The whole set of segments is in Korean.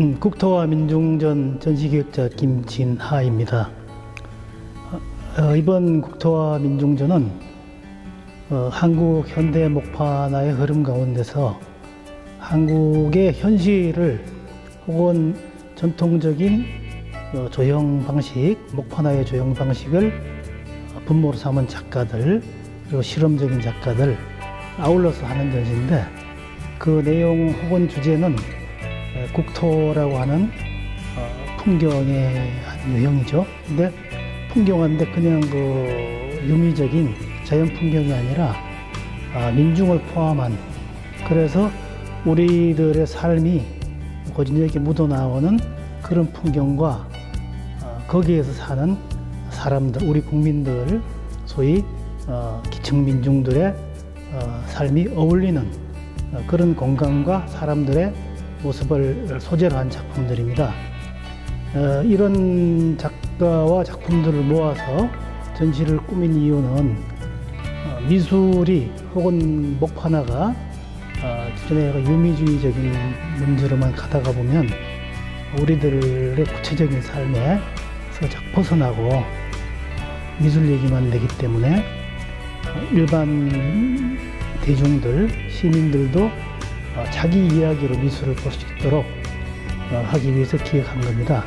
음, 국토와 민중전 전시기획자 김진하입니다. 어, 이번 국토와 민중전은 어, 한국 현대 목판화의 흐름 가운데서 한국의 현실을 혹은 전통적인 어, 조형 방식, 목판화의 조형 방식을 어, 분모로 삼은 작가들 그리고 실험적인 작가들 아울러서 하는 전시인데 그 내용 혹은 주제는 에, 국토라고 하는 어, 풍경의 한 유형이죠. 근데 풍경한데 그냥 그 유미적인 자연 풍경이 아니라 아, 민중을 포함한 그래서 우리들의 삶이 고진적에 묻어나오는 그런 풍경과 어, 거기에서 사는 사람들, 우리 국민들, 소위 어, 기층 민중들의 어, 삶이 어울리는 어, 그런 공간과 사람들의 모습을 소재로 한 작품들입니다. 어, 이런 작가와 작품들을 모아서 전시를 꾸민 이유는 어, 미술이 혹은 목판화가 어, 기존의 그 유미주의적인 문제로만 가다가 보면 우리들의 구체적인 삶에서 자 벗어나고 미술 얘기만 되기 때문에 어, 일반 대중들, 시민들도 어, 자기 이야기로 미술을 볼 수 있도록 어, 하기 위해서 기획한 겁니다.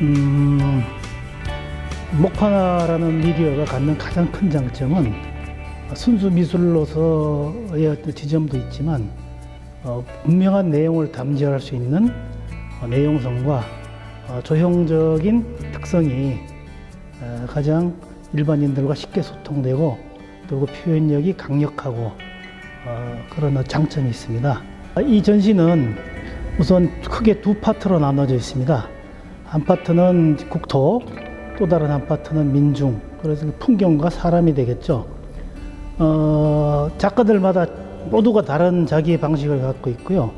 음, 목판화라는 미디어가 갖는 가장 큰 장점은 순수 미술로서의 어떤 지점도 있지만 어, 분명한 내용을 담지할 수 있는 어, 내용성과 어, 조형적인 특성이 어, 가장 일반인들과 쉽게 소통되고 또그 표현력이 강력하고 어, 그런 장점이 있습니다. 이 전시는 우선 크게 두 파트로 나눠져 있습니다. 한 파트는 국토, 또 다른 한 파트는 민중. 그래서 그 풍경과 사람이 되겠죠. 어, 작가들마다 모두가 다른 자기의 방식을 갖고 있고요.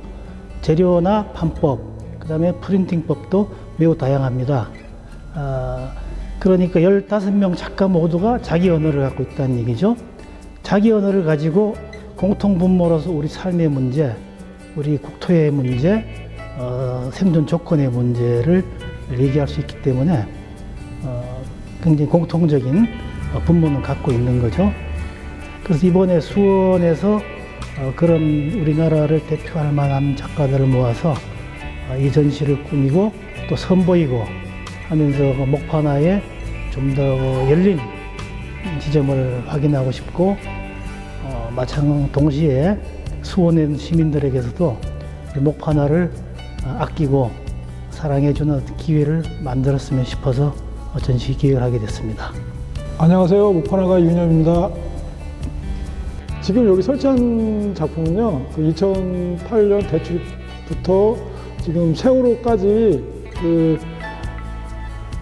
재료나 판법, 그 다음에 프린팅법도 매우 다양합니다. 아, 그러니까 15명 작가 모두가 자기 언어를 갖고 있다는 얘기죠. 자기 언어를 가지고 공통 분모로서 우리 삶의 문제, 우리 국토의 문제, 어, 생존 조건의 문제를 얘기할 수 있기 때문에 어, 굉장히 공통적인 어, 분모는 갖고 있는 거죠. 그래서 이번에 수원에서 어, 그런 우리나라를 대표할 만한 작가들을 모아서 어, 이 전시를 꾸미고 또 선보이고 하면서 그 목판화에 좀 더 열린 지점을 확인하고 싶고 어, 마찬 동시에 있는 시민들에게서도 이 목판화를 어, 아끼고 사랑해주는 기회를 만들었으면 싶어서 어, 전시 기획을 하게 됐습니다. 안녕하세요. 목판화가 윤엽입니다. 지금 여기 설치한 작품은요, 그 2008년 대출부터 지금 세월호까지 그,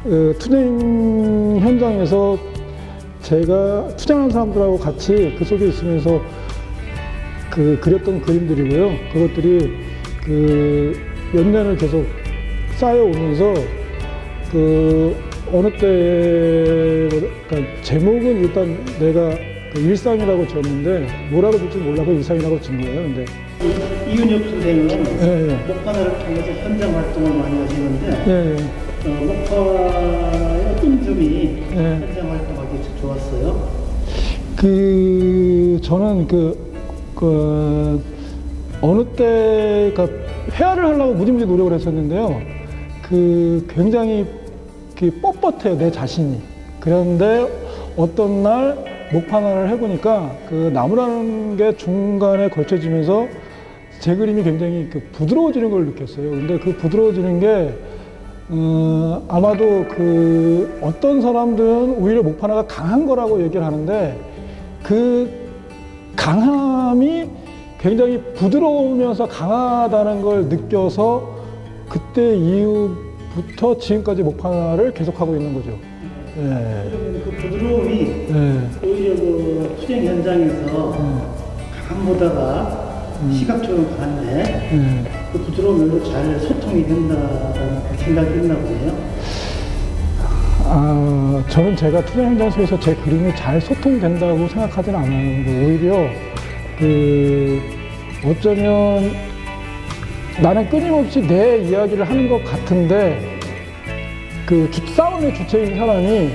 그 투쟁 현장에서 제가 투쟁하는 사람들하고 같이 그 속에 있으면서 그 그렸던 그림들이고요. 그것들이 그 몇 년을 계속 쌓여오면서 그 어느 때 그러니까 제목은 일단 내가 그 일상이라고 지었는데 뭐라고 줄지 몰라서 일상이라고 지은 거예요. 근데 이윤엽 선생은 예, 예. 목판화를 통해서 현장 활동을 많이 하시는데 예, 예. 어, 목화의 어떤 점이 예. 현장 활동하기 좋았어요? 그 저는 그, 그 어느 때 그러니까 회화를 하려고 무지무지 노력을 했었는데요. 그 굉장히 그 뻣뻣해요 내 자신이. 그런데 어떤 날 목판화를 해보니까 그 나무라는 게 중간에 걸쳐지면서 제 그림이 굉장히 그 부드러워지는 걸 느꼈어요. 근데 그 부드러워지는 게 어, 아마도 그 어떤 사람들은 오히려 목판화가 강한 거라고 얘기를 하는데 그 강함이 굉장히 부드러우면서 강하다는 걸 느껴서 그때 이후부터 지금까지 목판화를 계속하고 있는 거죠. 예. 그러면 그 부드러움이 예. 오히려 그 투쟁 현장에서 강함보다가 시각적으로 강한데 예. 그 부드러운 면로 잘 소통이 된다는 생각이 있나 보네요. 아, 저는 제가 투자 현장 속에서 제 그림이 잘 소통된다고 생각하지는 않아요. 오히려 그 어쩌면 나는 끊임없이 내 이야기를 하는 것 같은데 그 기싸움의 주체인 사람이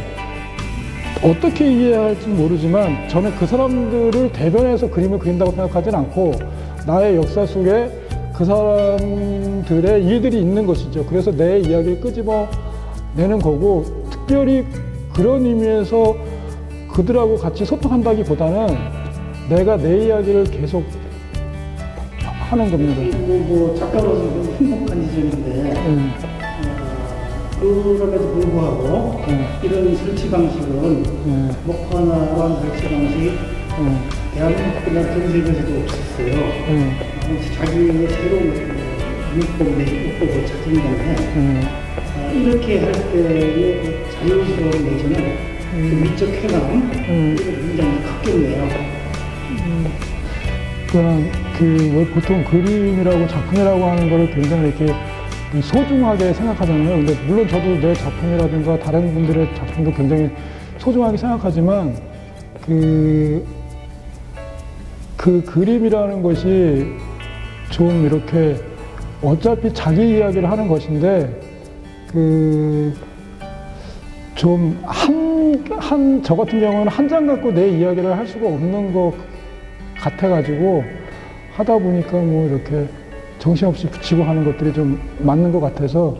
어떻게 이해할지 모르지만 저는 그 사람들을 대변해서 그림을 그린다고 생각하진 않고 나의 역사 속에 그 사람들의 일들이 있는 것이죠. 그래서 내 이야기를 끄집어 내는 거고 특별히 그런 의미에서 그들하고 같이 소통한다기 보다는 내가 내 이야기를 계속 하는 겁니다. 뭐, 뭐 작가로서 행복한 지점인데 음, 어, 그럼에도 불구하고 음. 이런 설치 방식은 음, 목화나란 설치 방식이 음, 대한민국이나 전 세계에서도 없었어요. 음, 어, 자기의 새로운 내지 문법을 찾은 건데 음, 어, 이렇게 할 때의 그 자유스러운 내지는 그 미적 쾌감 음. 이거 굉장히 컸겠네요. 그냥 그왜 보통 그림이라고 작품이라고 하는 거를 굉장히 이렇게 소중하게 생각하잖아요. 근데 물론 저도 내 작품이라든가 다른 분들의 작품도 굉장히 소중하게 생각하지만 그, 그 그림이라는 것이 좀 이렇게 어차피 자기 이야기를 하는 것인데 그 좀 한, 한, 저 같은 경우는 한 장 갖고 내 이야기를 할 수가 없는 것 같아 가지고 하다 보니까 뭐 이렇게 정신없이 붙이고 하는 것들이 좀 맞는 것 같아서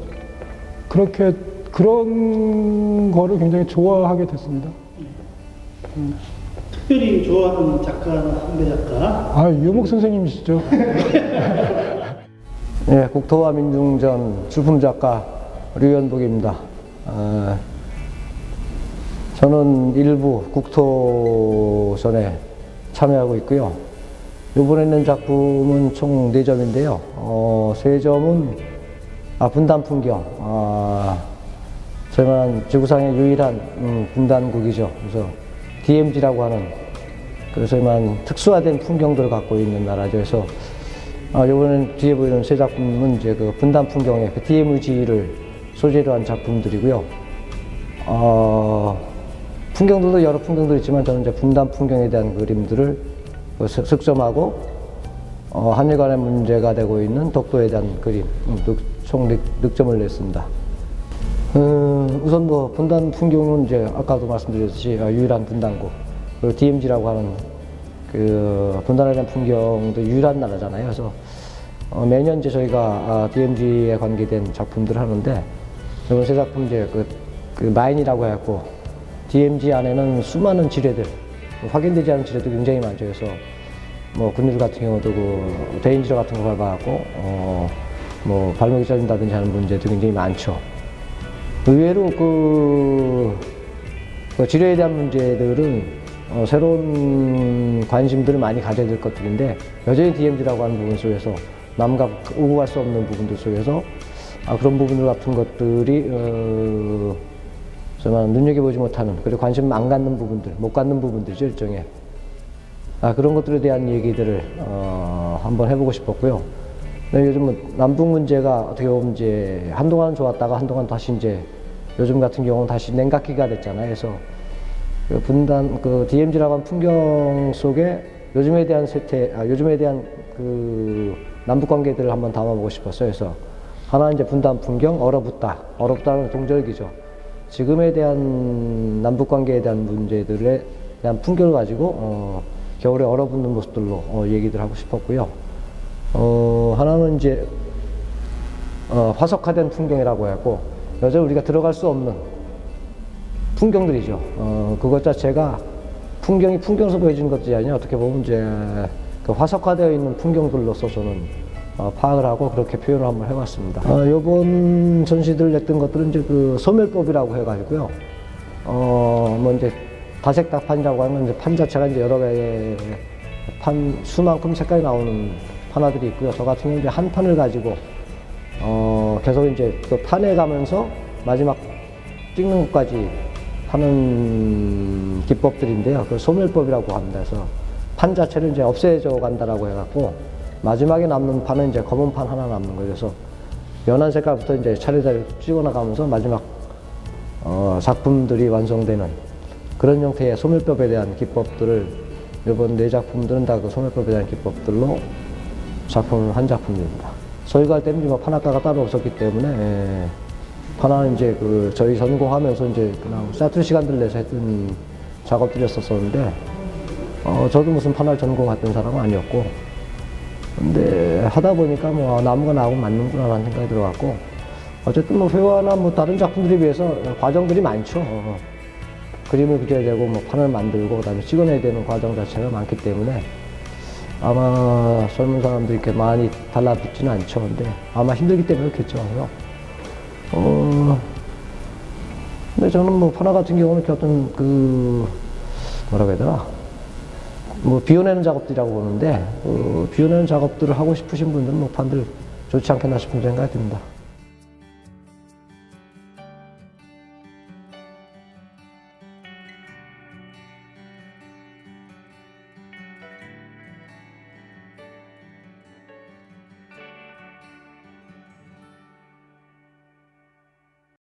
그렇게 그런 거를 굉장히 좋아하게 됐습니다. 특별히 좋아하는 작가나 선배 작가 아, 유목 선생님이시죠? 예, 국토와 민중전 출품 작가 류현복입니다. 어, 저는 일부 국토전에 참여하고 있고요. 이번에 낸 작품은 총 4점인데요. 어, 3점은 아, 분단 풍경. 아, 저희만 지구상의 유일한 음, 분단국이죠. 그래서 DMZ라고 하는 그래서만 특수화된 풍경들을 갖고 있는 나라죠. 그래서 아, 요번엔 뒤에 보이는 세 작품은 이제 그 분단 풍경의 그 DMZ를 소재로 한 작품들이고요. 어, 풍경들도 여러 풍경들이 있지만 저는 이제 분단 풍경에 대한 그림들을 그 득- 득점하고 어, 한일 간의 문제가 되고 있는 독도에 대한 그림, 음, 득- 총 득, 득점을 냈습니다. 음, 우선 뭐 분단 풍경은 이제 아까도 말씀드렸듯이 아, 유일한 분단국 그리고 DMZ라고 하는 그 분단에 대한 풍경도 유일한 나라잖아요. 그래서 어, 매년 이제 저희가 아, DMZ에 관계된 작품들을 하는데 이번 세 작품 이제 그, 그 마인이라고 해갖고 DMZ 안에는 수많은 지뢰들 확인되지 않은 지뢰도 굉장히 많죠. 그래서 뭐 군인들 같은 경우도 그 대인 지뢰 같은 거 밟아갖고 어, 뭐 발목이 잘린다든지 하는 문제도 굉장히 많죠. 의외로 그, 그 지뢰에 대한 문제들은 어, 새로운 관심들을 많이 가져야 될 것들인데 여전히 DMZ라고 하는 부분 속에서 남과 오고 갈 수 없는 부분들 속에서 아, 그런 부분들 같은 것들이 어, 정말 눈여겨보지 못하는 그리고 관심 안 갖는 부분들 못 갖는 부분들이죠 일종의 아, 그런 것들에 대한 얘기들을 어, 한번 해보고 싶었고요. 네, 요즘은 남북 문제가 어떻게 보면 이제 한동안 좋았다가 한동안 다시 이제 요즘 같은 경우는 다시 냉각기가 됐잖아요. 그래서 그 분단 그 DMZ라고 하는 풍경 속에 요즘에 대한 세태, 아, 요즘에 대한 그 남북 관계들을 한번 담아보고 싶었어요. 그래서 하나 이제 분단 풍경 얼어붙다, 얼어붙다는 동절기죠. 지금에 대한 남북 관계에 대한 문제들에 대한 풍경을 가지고 어, 겨울에 얼어붙는 모습들로 어, 얘기들 하고 싶었고요. 어, 하나는 이제 어, 화석화된 풍경이라고 했고 여전히 우리가 들어갈 수 없는 풍경들이죠. 어, 그것 자체가 풍경이 풍경에서 보여지는 것들이 아니라 어떻게 보면 이제 그 화석화되어 있는 풍경들로서 저는 어, 파악을 하고 그렇게 표현을 한번 해봤습니다. 어, 요번 전시들 냈던 것들은 이제 그 소멸법이라고 해가지고요. 어, 뭐 이제 다색다판이라고 하는 건 이제 판 자체가 이제 여러 개의 판 수만큼 색깔이 나오는 판화들이 있고요. 저 같은 경우는 이제 한 판을 가지고 어, 계속 이제 그 판에 가면서 마지막 찍는 것까지 하는 기법들인데요. 그 소멸법이라고 합니다. 그래서 판 자체를 이제 없애져 간다라고 해갖고 마지막에 남는 판은 이제 검은 판 하나 남는 거예요. 그래서 연한 색깔부터 이제 차례대로 찍어나가면서 마지막 어, 작품들이 완성되는 그런 형태의 소멸법에 대한 기법들을 이번 네 작품들은 다 그 소멸법에 대한 기법들로 작품을 한 작품입니다. 할 때는 뭐 판학과가 따로 없었기 때문에 예, 판화는 이제 그 저희 전공하면서 이제 그냥 사투리 시간들 내서 했던 작업들이었었는데 어, 저도 무슨 판화 전공했던 사람은 아니었고 근데 하다 보니까 뭐 나무가 나하고 맞는구나 라는 생각이 들어갔고 어쨌든 뭐 회화나 뭐 다른 작품들에 비해서 과정들이 많죠. 어. 그림을 그려야 되고 뭐 판을 만들고 그다음에 찍어내야 되는 과정 자체가 많기 때문에 아마 젊은 사람들이 이렇게 많이 달라붙지는 않죠. 근데 아마 힘들기 때문에 그렇겠죠. 어, 근데 저는 뭐 판화 같은 경우는 어떤 그 뭐라고 해야 되나 뭐 비워내는 작업들이라고 보는데 그 비워내는 작업들을 하고 싶으신 분들은 뭐 판들 좋지 않겠나 싶은 생각이 듭니다.